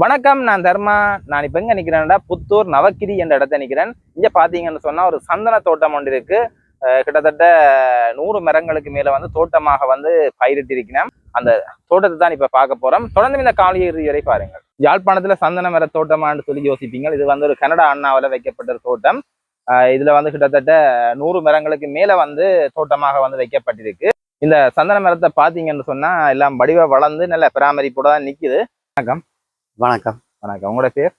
வணக்கம் நான் தர்மா. நான் இப்ப எங்க நிக்கிறேன்னா புத்தூர் நவக்கிரி என்ற இடத்த நிக்கிறேன். இங்க பாத்தீங்கன்னு சொன்னா ஒரு சந்தன தோட்டம் ஒன்று இருக்கு. கிட்டத்தட்ட நூறு மரங்களுக்கு மேல வந்து தோட்டமாக வந்து பயிரிட்டிருக்கிறேன். அந்த தோட்டத்தை தான் இப்ப பார்க்க போறோம். தொடர்ந்து இந்த காலை வரை பாருங்கள். யாழ்ப்பாணத்துல சந்தன மர தோட்டமான்னு சொல்லி யோசிப்பீங்க. இது வந்து ஒரு கனடா அண்ணாவில வைக்கப்பட்ட ஒரு தோட்டம். இதில் இதுல வந்து கிட்டத்தட்ட நூறு மரங்களுக்கு மேல வந்து தோட்டமாக வந்து வைக்கப்பட்டிருக்கு. இந்த சந்தன மரத்தை பாத்தீங்கன்னு சொன்னா எல்லாம் வடிவ வளர்ந்து நல்ல பராமரிப்போட தான் நிக்குது. வணக்கம். வணக்கம். வணக்கம். உங்களோட பேர்?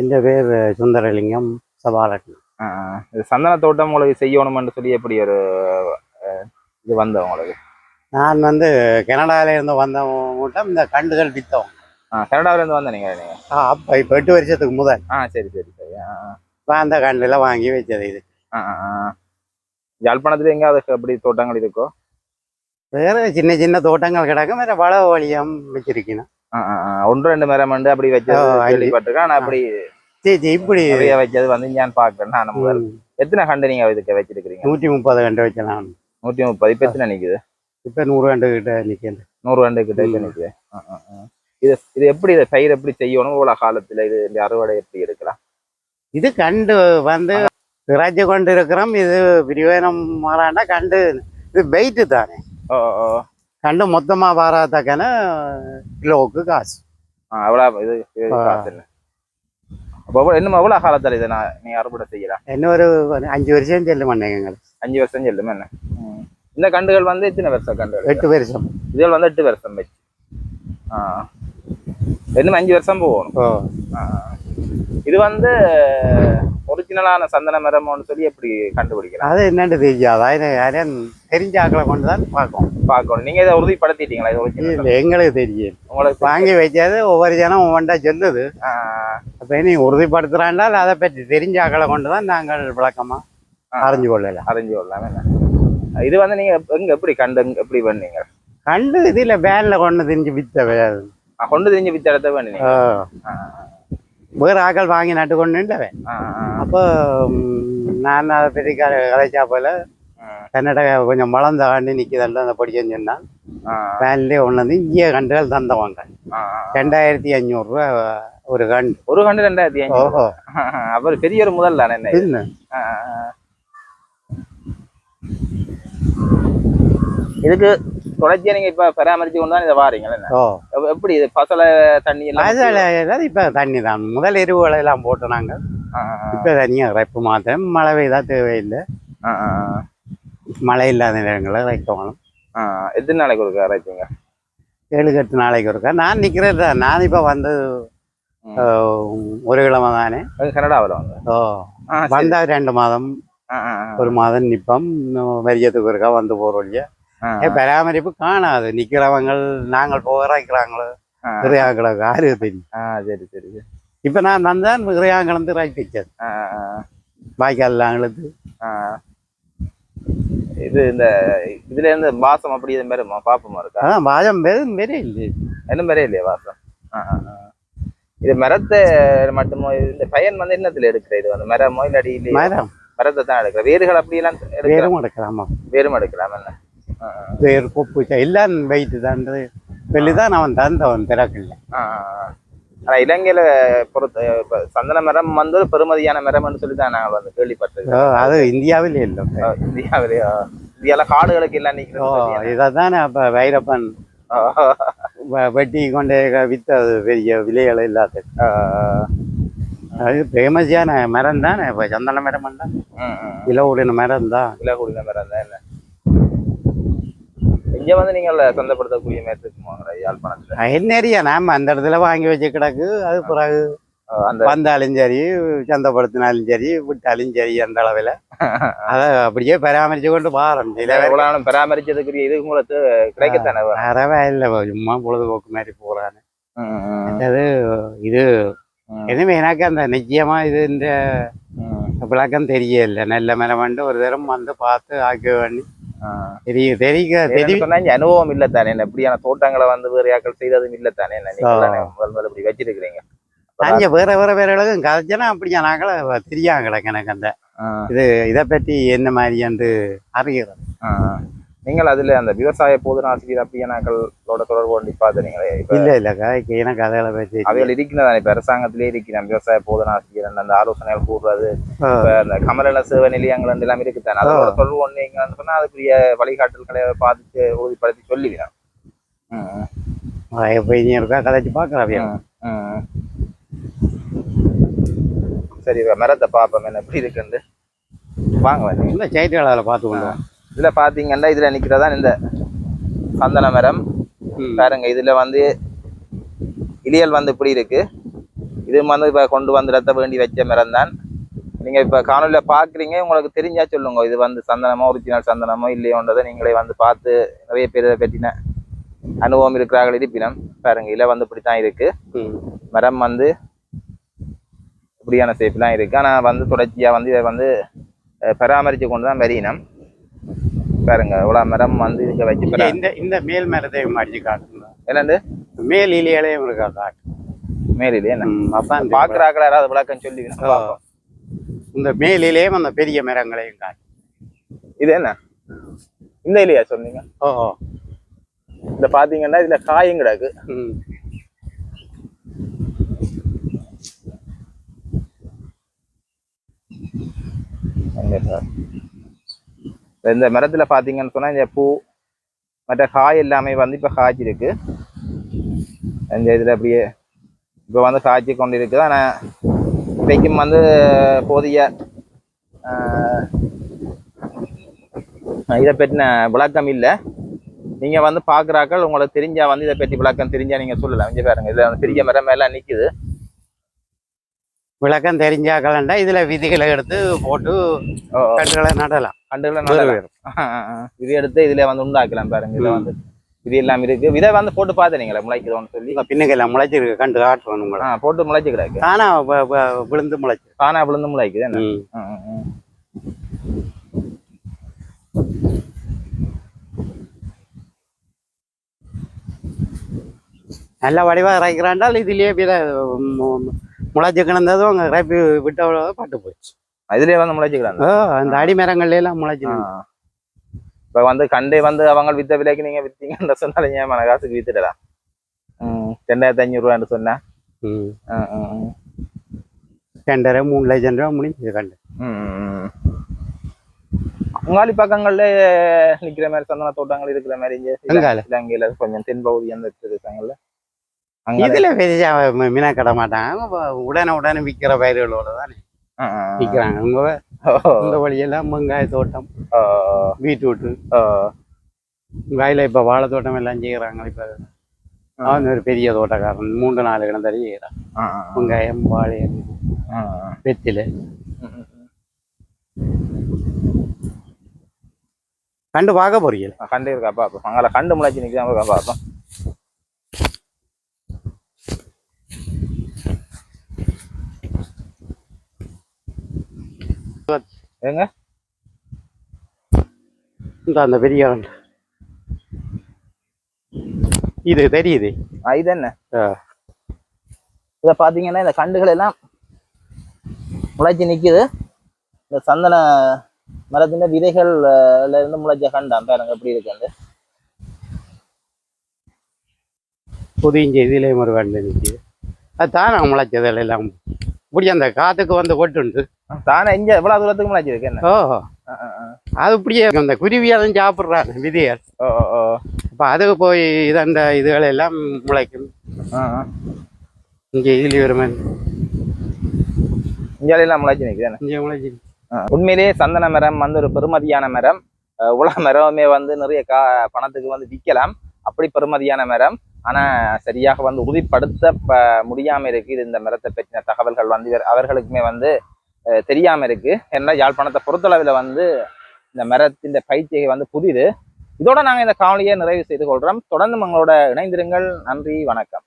என் பேர் சுந்தரலிங்கம் சபாலட்னம். இது சந்தன தோட்டம் உங்களுக்கு செய்யணும்னு சொல்லி எப்படி ஒரு இது வந்தோம் உங்களுக்கு? நான் வந்து கனடாவிலேருந்து இருந்து கூட்டம் இந்த கண்டுகள் வித்தோம். கனடாவிலேருந்து வந்தேன் நீங்கள் நீங்கள் ஆ அப்போ இப்போ எட்டு வருஷத்துக்கு முதல். ஆ சரி சரி சரி. அந்த கண்டெல்லாம் வாங்கி வச்சது இது. யாழ்ப்பாணத்தில் எங்கேயாவது அப்படி தோட்டங்கள் இருக்கோ? வேற சின்ன சின்ன தோட்டங்கள் கிடக்கும். வேறு வள வழியம் வச்சிருக்கணும். ஒன்று ரெண்டு மரம் அப்படி வச்சது. கேள்விப்பட்டிருக்கேன் ஆனா அப்படி இப்படி. வச்சது வந்து ஞான் பாக்குறேன் நான் எத்தனை கண்டு நீங்க இதுக்கு வச்சிருக்கிறீங்க? நூற்றி முப்பது கண்டு வச்சலாம் நூத்தி முப்பது இப்ப எத்தனை நிக்குது? இப்போ நூறு கண்டு கிட்ட நிற்கிது நூறு கண்டு கிட்ட. நிக்குது. இது இது எப்படி இதை பயிர் எப்படி செய்யணும்? இவ்வளவு காலத்துல இது இந்த அறுவடை எப்படி எடுக்கலாம்? இது கண்டு வந்து இறைச்சி கொண்டு இருக்கிறோம். இது பிரயோஜனம் மாறாண்டா கண்டு. இது வெயிட்டு தானே. ஓ ஓ, கண்டு மொத்தமாக வராதக்கன கிலோவுக்கு காசு ஆ, அவ்வளவு இது அப்போ இன்னும் எவ்வளவு காலத்துல இதை நான் நீ அறுவடை செய்யலாம் இன்னொரு அஞ்சு வருஷம் செல்லும் பண்ணேங்க அஞ்சு வருஷம் செல்லும் என்ன இந்த கண்டுகள் வந்து எத்தனை வருஷம் கண்டுகள் எட்டு வருஷம் இதுகள் வந்து எட்டு வருஷம் வச்சு ஆ இன்னும் அஞ்சு வருஷம் போகணும். இது வந்து ஒரிஜினலான சந்தன மரம்னு சொல்லி எப்படி கண்டுபிடிக்கலாம்? அது என்னன்னு தெரியாது? யாரையும் தெரிஞ்ச ஆக்களை கொண்டு தான் பார்க்கும் பார்க்கணும். நீங்க இதை உறுதிப்படுத்திட்டீங்களா? இது ஒரிஜினல் எங்களுக்கு தெரியும் உங்களுக்கு வாங்கி வச்சது ஒவ்வொரு ஜனம் ஒவ்வொன்றா சொல்லுது. அப்போ நீ உறுதிப்படுத்துறாண்டால் அதை பற்றி தெரிஞ்ச ஆக்களை கொண்டு தான் நாங்கள் விளக்கமா ஆ. அறிஞ்சு கொள்ளலாம். அறிஞ்சு கொள்ளலாம். இது வந்து நீங்க எங்க எப்படி கண்டு எப்படி பண்ணீங்க? கண்டு இதில் வேனில் கொண்டு தெரிஞ்சு வித்த கொண்டு தெரிஞ்சு வித்த இடத்த பண்ணீங்க ஆ, வேறு ஆக்கள் வாங்கி நட்டு கொண்டு இல்லை ஆ, ஆ, அப்போ நான் அதை பற்றி கதை கதைச்சா போல ஆ, கன்னட கொஞ்சம் வளர்ந்த ஆண்டு நிற்கிதல்ல அந்த படிக்கன்னு சொன்னால் வேன்லேயே கொண்டு வந்து இங்கே கண்டுகள் தந்தவங்க. ரெண்டாயிரத்தி அஞ்சூறுரூவா ஒரு கண்டு ஒரு கண்டு ரெண்டாயிரத்தி ஓஹோ. அப்புறம் பெரிய ஒரு முதல் தானே என்ன. இதுக்கு தொடர்ச்சியா நீங்க இப்ப பராமரிச்சு கொண்டு தான் இதை வாரீங்களா எப்படி இது பசலை தண்ணி எல்லாம் இப்போ தண்ணி தான். முதல் எருவுகளை எல்லாம் போட்டு ஆ, இப்போ தனியாக ரெப்பு மாத்திரம். மழை பெய்தா தேவையில்லை. மழை இல்லாத நேரங்களில் வைக்கணும் ஆ, எத்தனை நாளைக்கு ஒரு ஆராய்ச்சிங்க ஏழு எட்டு நாளைக்கு இருக்கா நான் நிற்கிறது தான். நான் இப்போ வந்து ஒரு கிழமை தானே. கனடாவில் வந்து ஓ. ஆ, சரி. வந்தா ரெண்டு மாதம். ஒரு மாதம் நிற்போம் வரியத்துக்கு இருக்கா வந்து போகிற வழியா ஆ, ஏ, பராமரிப்பு காணாது. நிற்கிறவங்க நாங்கள் போகிறாங்களோ ஆ. இறையாங்களுக்கு யாரு தெரியும் ஆ, சரி சரி. சரி இப்போ நான் வந்தான் இறையாங்கலந்து ஆ, ஆ, வாய்க்கால் ஆ. இது இந்த இதுல இருந்து வாசம் அப்படி இது மாதிரி பாப்பமா இருக்கா? வாஜம் வெறும் வெறே இல்லை என்ன மாதிரியே இல்லையா வாசம்? ஆ, ஆ, ஆ. இது மரத்தை மட்டுமோ இந்த பயன் வந்து என்னத்துல எடுக்கிற இது? வந்து மரமோ இல்லாடி இல்லையா மரம். மரத்தை தான் எடுக்கிற. வேர்கள் அப்படி எல்லாம் வேறும் எடுக்கலாமா வேரும் எடுக்கலாம் என்ன? ஆ, ஆ. வேறு கொப்பு எல்லாம் வெயிட்டு தான் வெளிதான் அவன் தந்தவன் ஆ. ஆனா இலங்கையில பொறுத்த இப்ப சந்தன மரம் வந்து பெருமதியான மரம்னு சொல்லி தான் நாங்கள் வந்து கேள்விப்பட்டிருக்கோம். அது இந்தியாவில் இல்லை. ஆ, இந்தியாவிலே ஆ. இந்தியால காடுகளுக்கு எல்லாம் ஓ நிக்கிறது இதை தானே அப்போ வைரப்பன் வெட்டி கொண்டே வித்தது பெரிய விலைகள் இல்லாத அது ஃபேமஸான மரம் தானே இப்போ சந்தன மரம் தான் இலவுடின மரம் தான் இலகுடின மரம் தான் என்ன? இங்க வந்து நீங்கள் சொந்தப்படுத்தக்கூடிய மாதிரி இருக்குமா யாழ்ப்பாணத்துல என்னறியா நாம அந்த இடத்துல வாங்கி வச்சு கிடக்கு. அது பிறகு அந்த வந்தாலும் சரி சந்தைப்படுத்தினாலும் சரி விட்டாலும் சரி அந்த அளவில். அதை அப்படியே பராமரிச்சு கொண்டு வாரம் சில பேர் இவ்வளவு நாளும் பராமரிச்சதுக்குரிய இது உங்களுக்கு கிடைக்கத்தானே. அறவே இல்லை சும்மா பொழுதுபோக்கு மாதிரி ம், அது இது எனவே எனக்கு அந்த நிச்சயமா இது இந்த விளக்கம் தெரியல. நல்ல மரமண்டு ஒரு தரம் வந்து பார்த்து ஆக்க வேண்டி. ஆ. தெரிய தெரிக்க என்னன்னு தெரி சொன்னா இங்க அனுபவம் இல்ல தானே. என்ன இப்படியான தோட்டங்களை வந்து வேறு யாக்கள் செய்ததும் இல்ல தானே. முதல் இப்படி வச்சிருக்கிறீங்க. அஞ்ச வேற வேற வேற இடக்கும் கதைச்சனா அப்படியா? நாங்கள தெரியாங்க கிடக்கு எனக்கு அந்த இது இதை பற்றி என்ன மாதிரி என்று அறிகிறது ஆ. நீங்கள் அதுல அந்த விவசாய போதனாசிரியர் அப்படியானாக்களோட தொடர்பு கொண்டு பார்த்தீங்களே இப்ப இல்ல இல்ல எனக்கு கதைகளை பற்றி அவைகள் இருக்கிறதா இப்ப அரசாங்கத்திலே இருக்கிறான் விவசாய போதனாசிரியர் அந்த ஆலோசனைகள் கூடுறது. இப்ப அந்த கமநல சேவை நிலையங்கள் எல்லாம் இருக்குதானே? அதோட தொடர்பு கொண்டீங்க சொன்னா அதுக்குரிய வழிகாட்டல்களை பார்த்து உறுதிப்படுத்தி சொல்லுவீங்க போய் நீ இருக்கா கதைச்சு பார்க்குறேன் சரி இப்ப மரத்தை பார்ப்போம் என்ன எப்படி இருக்குன்னு. வாங்க வாங்க. இந்த சைட்டுகளில் பார்த்து கொண்டு. இதுல பாத்தீங்கன்னா இதுல நிக்கிறதா இந்த சந்தன மரம். பாருங்க இதுல வந்து இலியல் வந்து இப்படி இருக்கு. இது வந்து இப்ப கொண்டு வந்து ரத்த வேண்டி வச்ச மரம் தான். நீங்க இப்ப காணொலியில பாக்குறீங்க உங்களுக்கு தெரிஞ்சா சொல்லுங்க. இது வந்து சந்தனமோ ஒரிஜினல் சந்தனமோ இல்லையோன்றதை நீங்களே வந்து பார்த்து நிறைய பேர் பற்றின அனுபவம் இருக்கிறார்கள் இருப்பினும். பாருங்க இலை வந்து இப்படித்தான் இருக்கு. ம். மரம் வந்து இப்படியான ஷேப்லாம் இருக்கு. ஆனா வந்து தொடர்ச்சியா வந்து இதை வந்து அஹ், பராமரிச்சு கொண்டு தான் வரியணும் பாருங்க இவ்வளவு மரம் வந்து இருக்க வச்சு இந்த இந்த மேல் மரத்தையும் அடிச்சு காட்டுங்க என்னண்டு மேல் இலையிலையும் இருக்கா காட்டு. மேலிலே என்ன? ம், அப்ப அந்த பாக்குறாக்களா யாராவது விளக்கம் சொல்லி. இந்த மேலிலேயும் அந்த பெரிய மரங்களையும் காட்டு. இது என்ன? இந்த இல்லையா சொன்னீங்க? ஓ ஓ. இந்த பாத்தீங்கன்னா இதுல காயும் கிடக்கு. ம். எங்க சார் இந்த மரத்தில் பார்த்தீங்கன்னு சொன்னால் இந்த பூ மற்ற காய் எல்லாமே வந்து இப்போ காய்ச்சிருக்கு இந்த இதில் அப்படியே இப்போ வந்து காய்ச்சி கொண்டு இருக்குது. ஆனால் இப்போக்கும் வந்து போதிய இதை பற்றின விளக்கம் இல்லை. நீங்கள் வந்து பார்க்குறாக்கள் உங்களுக்கு தெரிஞ்சால் வந்து இதை பற்றி விளக்கம் தெரிஞ்சால் நீங்கள் சொல்லலாம். இங்கே பாருங்கள் இதில் வந்து பெரிய மரம் எல்லாம் நிற்கிது விளக்கம் தெரிஞ்சாக்கலண்டா இதுல விதிகளை எடுத்து போட்டு. கட்டுகளை நடலாம். கண்டுகளை வேறு. இது எடுத்து இதுல வந்து உண்டாக்கலாம் பாருங்க. இதுல. வந்து இது எல்லாம் இருக்கு. விதை வந்து போட்டு பார்த்தீங்களா முளைக்குதோன்னு சொல்லி. பின்னுக்கெல்லாம் முளைச்சிருக்கு கண்டு காட்டுறோம் உங்களை. போட்டு முளைச்சு கிடக்கு தானா விழுந்து முளைச்சு. தானா விழுந்து முளைக்குது. நல்ல வடிவா இறக்கிறாண்டால் இதுலயே வித முளைச்சு கிடந்ததும் அங்க இறப்பி விட்ட பட்டு போச்சு இதுலயே வந்து முளைச்சுக்கிறாங்க அந்த அடிமரங்கள்ல எல்லாம் முளைச்சு. இப்ப வந்து கண்டே வந்து அவங்க வித்த விலைக்கு நீங்க வித்தீங்கன்னு சொன்னாலும் ஏன் மன காசுக்கு வித்துடலாம் ரெண்டாயிரத்தி அஞ்சூறு ரூபான்னு சொன்னா ம். ம், ம், ம். ரெண்டரை மூணு லட்சம் ரூபா முடிஞ்சு கண்டு. அங்காளி பக்கங்கள்ல நிக்கிற மாதிரி சந்தன தோட்டங்கள் இருக்கிற மாதிரி? இலங்கையில கொஞ்சம் தென்பகுதி அந்த இருக்காங்கல்ல இதுல பெருசா மீனா கட மாட்டாங்க உடனே உடனே விக்கிற பயிர்களோட தானே விக்கிறாங்க. உங்க இந்த வழியெல்லாம் வெங்காய தோட்டம் பீட்ரூட்டு வயல இப்ப வாழை தோட்டம் எல்லாம் செய்யறாங்க இப்ப அவன் ஒரு பெரிய தோட்டக்காரன். மூன்று நாலு கிடந்தாரி செய்யறான் வெங்காயம் வாழை வெத்தில கண்டு பார்க்க போறீங்க கண்டு இருக்கா பாப்போம் அங்கால கண்டு முளைச்சு நிக்கிறாங்க பாப்போம். ஏங்க இந்த அந்த பெரிய இது தெரியுது இது என்ன. இத பாத்தீங்கன்னா இந்த கண்டுகள் எல்லாம் முளைச்சு நிக்குது இந்த சந்தன மரத்தின் விதைகள்ல இருந்து முளைச்ச கண்டாம் பாருங்க எப்படி இருக்கு புதிய இதுலேயும் ஒரு கண்டு நிற்கிது அது தானே முளைச்சதில் எல்லாம் இப்படி அந்த காத்துக்கு வந்து கொட்டுண்டு தானே இங்க எவ்வளவு தூரத்துக்கு என்ன? ஆ, ஆ, ஆ. அது இப்படியே அந்த குருவியெல்லாம் சாப்பிட்றாங்க விதைகள் ஓ ஓ, அப்போ அதுக்கு போய் இது அந்த இதுகள் எல்லாம் முளைக்கும். இங்கே இதுலேயும் ஒரு மாதிரி. எல்லாம் முளைச்சு என்ன? இங்கே முளைச்சி. உண்மையிலேயே சந்தன மரம் வந்து ஒரு பெருமதியான மரம். உலக மரமே வந்து நிறைய கா பணத்துக்கு வந்து விற்கலாம். அப்படி பெருமதியான மரம். ஆனா சரியாக வந்து உறுதிப்படுத்த ப- முடியாம இருக்கு இது இந்த மரத்தை பற்றின தகவல்கள் வந்து அவர்களுக்குமே வந்து தெரியாம இருக்கு. ஏன்னா யாழ்ப்பாணத்தை பொறுத்தளவில் வந்து இந்த மரத்தின் பயிற்சியை வந்து புதிது. இதோட நாங்க இந்த காவலியை நிறைவு செய்து கொள்றோம். தொடர்ந்து உங்களோட இணைந்திருங்கள். நன்றி வணக்கம்.